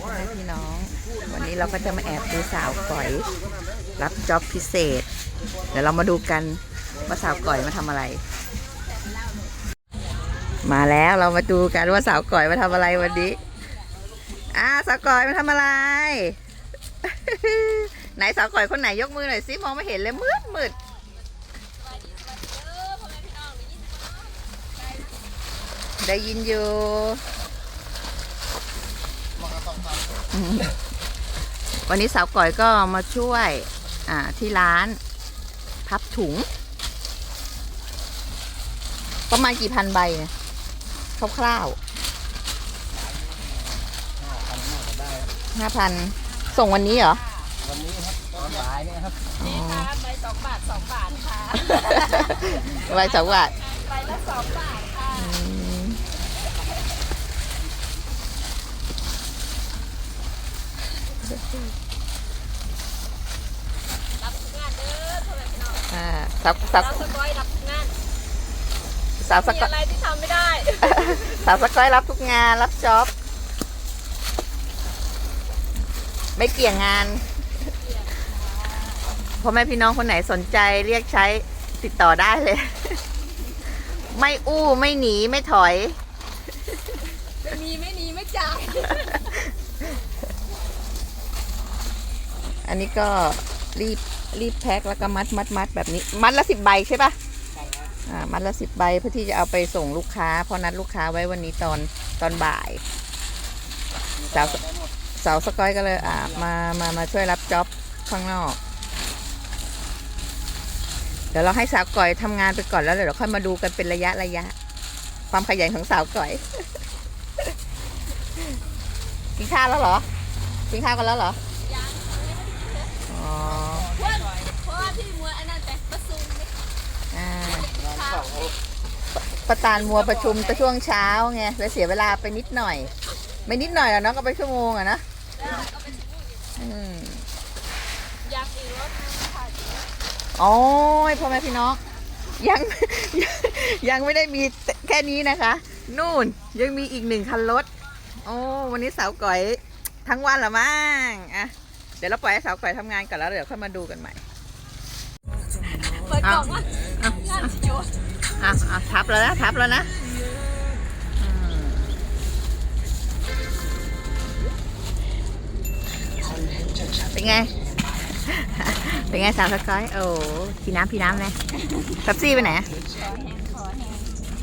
พ่อแม่พี่น้อง วันนี้เราก็จะมาแอบดูสาวก่อย รับจ็อบพิเศษ เดี๋ยวเรามาดูกันว่าสาวก่อยมาทำอะไร มาแล้วเรามาดูกันว่าสาวก่อยมาทำอะไรวันนี้อ่าสาวก่อยมาทำอะไร ไหนสาวก่อยคนไหนยกมือหน่อยสิมองไม่เห็นเลยมืดมืดได้ยินอยู่ วันนี้สาวก่อยก็มาช่วยอ่าที่ร้านพับถุง ประมาณกี่พันใบเนี่ยคร่าวๆห้าพันส่งวันนี้เหรอ วันนี้ครับตอนบ่ายเนี่ยครับอ๋อใบสองบาทสองบาทค่ะใบสองบาทใบละสองบาทค่ะ อืม รับทุกงานเด้อพ่อแม่พี่น้องอ่าสาวสาวสกอยรับทุกงานสาวสมีกอยอะไรที่ทำไม่ได้ สาวสกอยรับทุกงานรับจ็อบไม่เกี่ยงงานพ่อแม่พี่น้องคนไหนสนใจเรียกใช้ติดต่อได้เลย ไม่อู้ไม่หนีไม่ถอย ไม่มีไม่หนีไม่จ่าย อันนี้ก็รีบรีบแพ็คแล้วก็มัดมัดมัดแบบนี้ มัดละสิบใบใช่ปะอ่ามัดละสิบใบเพื่อที่จะเอาไปส่งลูกค้า เพราะนัดลูกค้าไว้วันนี้ตอนตอนบ่ายสาวสาวสกอยก็เลยอ่ามามามาช่วยรับจ็อบข้างนอก เดี๋ยวเราให้สาวก่อยทำงานไปก่อนแล้วเดี๋ยวเราค่อยมาดูกันเป็นระยะระยะ ความขยันของสาวก่อยกินข้าวแล้วเหรอกินข้าวกันแล้วเหรอยังอ๋อ เพื่อนเพราะว่าที่มัวอันนั้นแต่ประซุมไม่อ่าข้าวประธานมัวประชุมแต่ช่วงเช้าไงเลยเสียเวลาไปนิดหน่อย ไม่นิดหน่อยแล้วเนาะก็ไปชั่วโมงอะนะแล้วก็เป็นอืมอยากอีกรถนึงค่ะโอ้ยพ่อแม่พี่น้องยังยังยังไม่ได้มีแค่นี้นะคะ นู่นยังมีอีกหนึ่งคันรถ โอ้วันนี้สาวก๋อยทั้งวันละมั้งอะ เดี๋ยวเราปล่อยให้สาวก๋อยทำงานก่อนแล้วเดี๋ยวค่อยมาดูกันใหม่เปิดกล่องว่าอะงานสิโยอะอะทับแล้วนะทับแล้วนะอืมเป็นไง เป็นไงสาวสกอย โอ้พี่น้ำพี่น้ำเลยแป๊บซี่ไปไหนอะ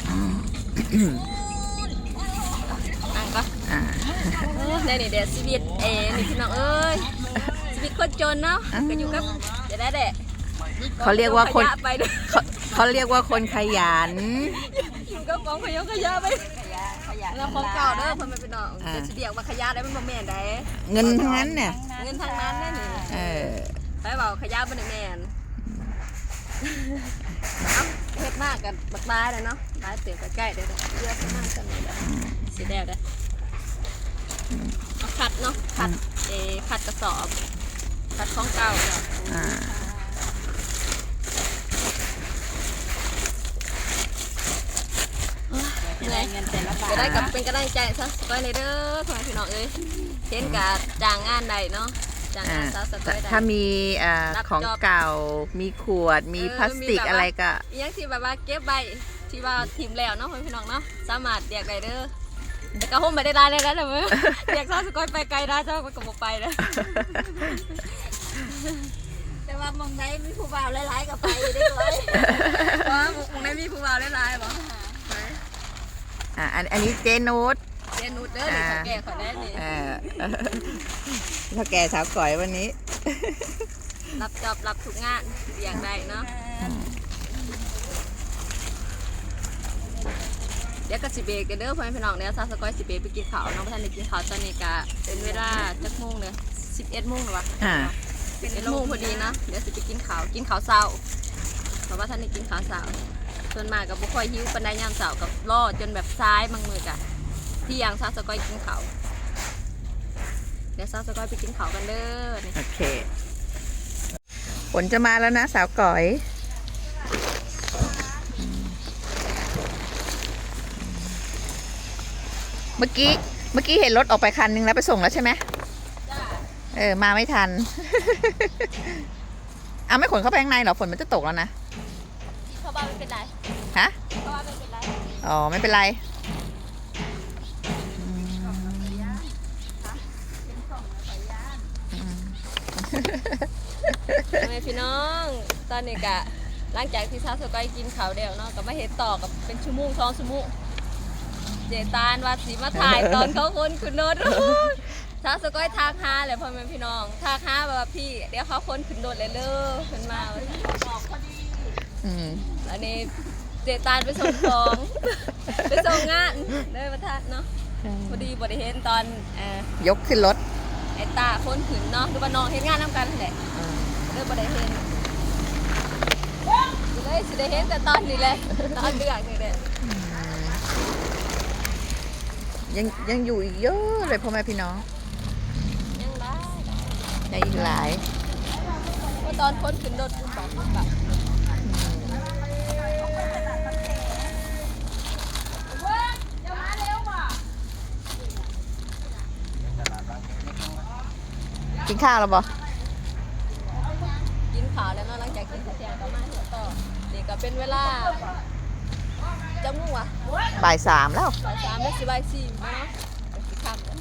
อืมอะก็ อ่า เดี๋ยวนี่เดี๋ยวชีวิตเอ๋นี่พี่น้องเอ้ยชีวิตคนจนเนาะก็อยู่กับเดี๋ยวได้แดะเขาเรียกว่าคน ขะไปด้วยเขาเขาเรียกว่าคนขยัน อยู่กับกองขยะขยะไปแล้วของเก่าเด้อเพิ่นไม่เป็นน้องอ่า จะเรียกว่าขยะได้มันบ่แม่นได้เงินทั้งนั้นเนี่ยเงินทางนั้นแน่นี่เออไปเว้าขยะบ่ได้แม่นเอ้าเฮ็ดมากกันบักตายเลยเนาะตายเตียงใกล้ๆเด้อเลือกมากกันเลยเด้อสิแดงเด้อ เอาคัดเนาะคัดเออคัดกระสอบคัดของเก่าเนาะอ่าเหนื่อยเงินแต่ละบาทจะได้กับเป็นกำลังใจซะสกอยเลยเด้อพ่อแม่พี่น้องเอ้ยเห็นกะจ้างงานใดเนาะจ้างอ่างานซะสกอยได้ถ้ามีอ่ารับของจอบเก่ามีขวดมีเออพลาสติกมีแบบว่าอะไรก็อีหยังที่แบบว่าเก็บใบที่ว่าทิมแล้วเนาะพ่อแม่พี่น้องเนาะสามารถเรียกได้เด้อ แต่ก็คงไม่ได้ได้เลยนะเด้อมึงเรียกซะสกอยไปไกลได้เจ้าก็บ่ไปเด้อแต่ว่ามองได้มีผู้บ่าวหลายๆกับไปได้เลยเพราะว่ามึงได้มีผู้บ่าวหลายๆบ่อ่าอันอันนี้เจนุชเรียนนุดเด้อนี่เขาแก่ขอได้นี่เออถ้าแก่สาวก่อยวันนี้ รับจอบรับทุกงานเรียกได้เนาะ เดี๋ยวก็สิเบรกเด้อพ่อแม่พี่น้องเดี๋ยวซาสกอยสิเบรกไปกินข้าวน้องท่านได้กินข้าวตอนนี้ก็เป็นเวลาจักโมงเลยสิบเอ็ดโมงหรอวะอ่าสิบเอ็ดโมงพอดีนะเดี๋ยวสิไปกินข้าวกินข้าวเช้าเพราะว่าท่านได้กินข้าวเช้าส่วนมากกับบุค่อยหิวปันไดยามเช้ากับล่อจนแบบซ้ายบางมือกะที่ยังซาสกอยกินข้าวเดี๋ยวซาสกอยไปกินข้าวกันเด้อนี่โอเคฝนจะมาแล้วนะสาวก่อย เมื่อกี้เมื่อกี้เห็นรถออกไปคันนึงแล้วไปส่งแล้วใช่ไหมจ้าเออมาไม่ทัน เอาไม่ขนเข้าไปข้างในเหรอฝนมันจะตกแล้วนะที่เข้าบ้านไม่เป็นไรฮะเข้าบ้านไม่เป็นไรอ๋อไม่เป็นไรทำไมพี่น้องตอนนี้กะหลังจากที่ซาสกอยกินข้าวเดียวเนาะก็มาเห็นต่อกับเป็นชั่วโมงสองชั่วโมง เจตานว่าสีมาถ่ายตอนเขาคนขึ้นรถซาสกอยทากหาเลยพ่อแม่พี่น้องทากหาแบบว่าพี่ เดี๋ยวเขาคนขึ้นรถเลยเด้อขึ้นมาว่าซั่นอืมอันนี้เจตานไปส่งของไปส่งงานเลยประทัดเนาะพอดีบริเห็นตอนเอ่อยกขึ้นรถไอ้ตาคนขึ้นเนาะหรือว่าน้องเห็นงานน้ำกันนั่นแหละอืมเลยบริเห็นเลยสิได้เห็นแต่ตอนนี้เลยตอนเดือดนี่แหละ ยังยังอยู่อีกเยอะเลยพ่อแม่พี่น้อง ยังได้ยังอีกหลายว่าตอนคนขึ้นรถคุณบอกคุณแบบจะมาเร็วว่ะกินข้าวแล้วบ่กินข้าวแล้วเนาะหลังจากกินข้าวเที่ยงก็มาเที่ยวต่อนี่ก็เป็นเวลา จะมุ่งวะบ่ายสามแล้วบ่ายสามแล้วสิบ่ายสี่เนาะก็สิค่ำแล้ว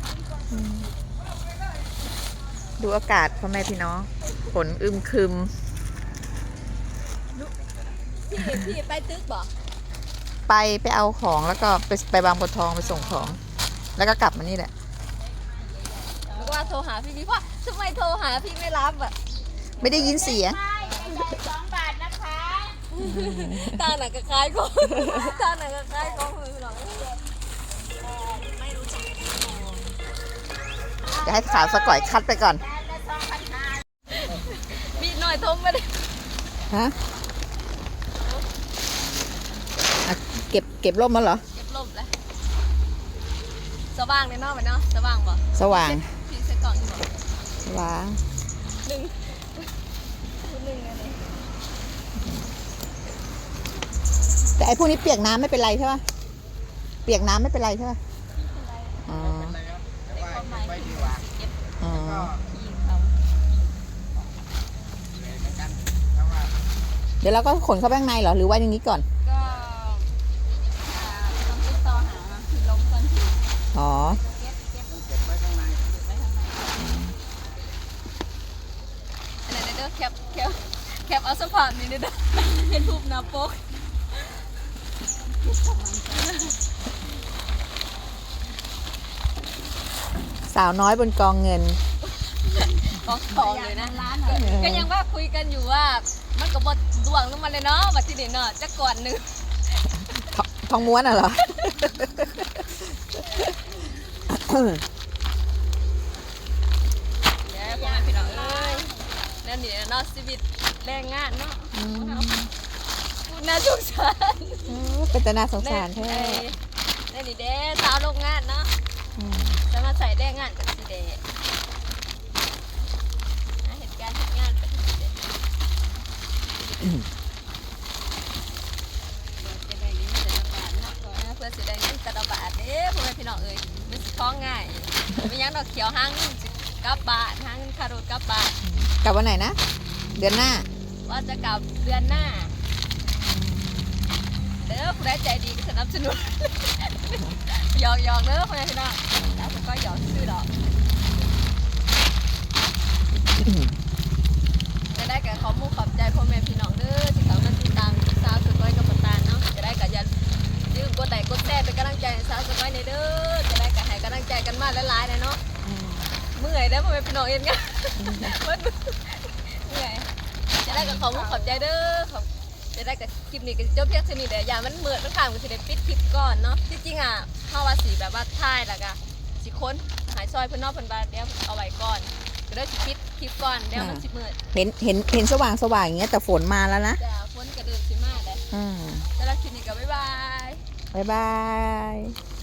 ดูอากาศพ่อแม่พี่น้องฝนอึมครึม พี่พี่ไปตึกบ่ไปไปเอาของแล้วก็ไปไปบางบัวทองไปส่งของ แล้วก็กลับมานี่แหละ แล้วก็ว่าโทรหาพี่พี่ว่าทำไมโทรหาพี่ไม่รับอะ ไม่ได้ยินเสียง ตาหนังกระคายของตาหนังกระคายของมือหรอกจะให้สาวสก่อยคัดไปก่อนมีหน่อยโทรมาเลยฮะอะเก็บเก็บร่มมาเหรอ เก็บลมเลยสว่างเลยเนาะมันเนาะสว่างบ่สว่าง พี่ใส่กล่องอยู่บ่สว่าง หนึ่งคุณหนึ่งอะไร แต่ไอ้พวกนี้เปียกน้ำไม่เป็นไรใช่ป่ะ เปียกน้ำไม่เป็นไรใช่ป่ะอ๋ออะไรครับแต่ว่าไปดีกว่าอ๋อก็ยิงเขาเลยเหมือนกันเพราะว่าเดี๋ยวเราก็ขนเข้าไปข้างในเหรอ หรือว่าอย่างนี้ก่อน ก็อ่าต้องติดต่อหาคือลมก่อนที่อ๋อเก็บเก็บเก็บไว้ข้างในไว้ข้างในอันไหนเด้อแคปแคปแคปเอาสภาพนี้เด้อเห็นรูปหน้าปก สาวน้อยบนกองเงิน กองทองเลยนะก็ก็ยังว่าคุยกันอยู่ว่า มันก็บดดวงลงมาเลยเนาะบัดทีนี้เนาะจะก่อนหนึ่งททองม้วนอะเหรอเดี๋ยวพ่อแม่พี่น้องเอ้ยนั่นนี่เนาะชีวิตแรงงานเนาะพูดน่าสงสาร เป็นแต่น่าสงสารแท้นั่นนี่เด้สาวโรงงานเนาะอืมจะมาใส่แรงงานกับสีเดหาเหตุการณ์เหตุงานกับสีเดเพื่อสิได้เงินกระบาดเด้พ่อแม่พี่น้องเอ้ยมันสิคล้องง่ายไม่ยังดอกเขียวห้างสิกลับบ้านห้างคารุกลับบ้านกลับวันไหนนะ เดือนหน้า ว่าจะกลับเดือนหน้า เด้อผู้ใดใจดีก็สนับสนุนหยอกหยอกเด้อพ่อแม่พี่น้องแล้วผมก็หยอกซื้อดอกจะได้กับขอมูขอบใจพ่อแม่พี่น้องเด้อที่เขามาติดตามสาวสุดกอยกับปตานเนาะจะได้กับย่าลืมกดไลค์กดแชร์เป็นกำลังใจสาวสุดกอยในเด้อจะได้กับให้กำลังใจกันมาหลายๆเลยเนาะเมื่อยเด้อพ่อแม่พี่น้องเองไงเมื่อยจะได้กับขอมูขอบใจเด้อขอบ จะได้กับคลิปนี้ก็จบเพียงเท่านี้เดี๋ยวอย่ามันเหมือนมันผ่านมันสิได้ปิดคลิปก่อนเนาะที่จริงอะเฮาว่าสีแบบว่าถ่ายแล้วก็สิค้นหายซอยเพิ่นนอกเพิ่นบาเดี๋ยวเอาไว้ก่อนก็ได้สิปิดคลิปก่อนเดี๋ยวมันสิมืดเห็นเห็นเห็นสว่างสว่างอย่างเงี้ยแต่ฝนมาแล้วนะแต่ฝนก็เดินสิมาได้อืม แต่ละคลิปนี้ก็บ๊ายบาย บ๊ายบาย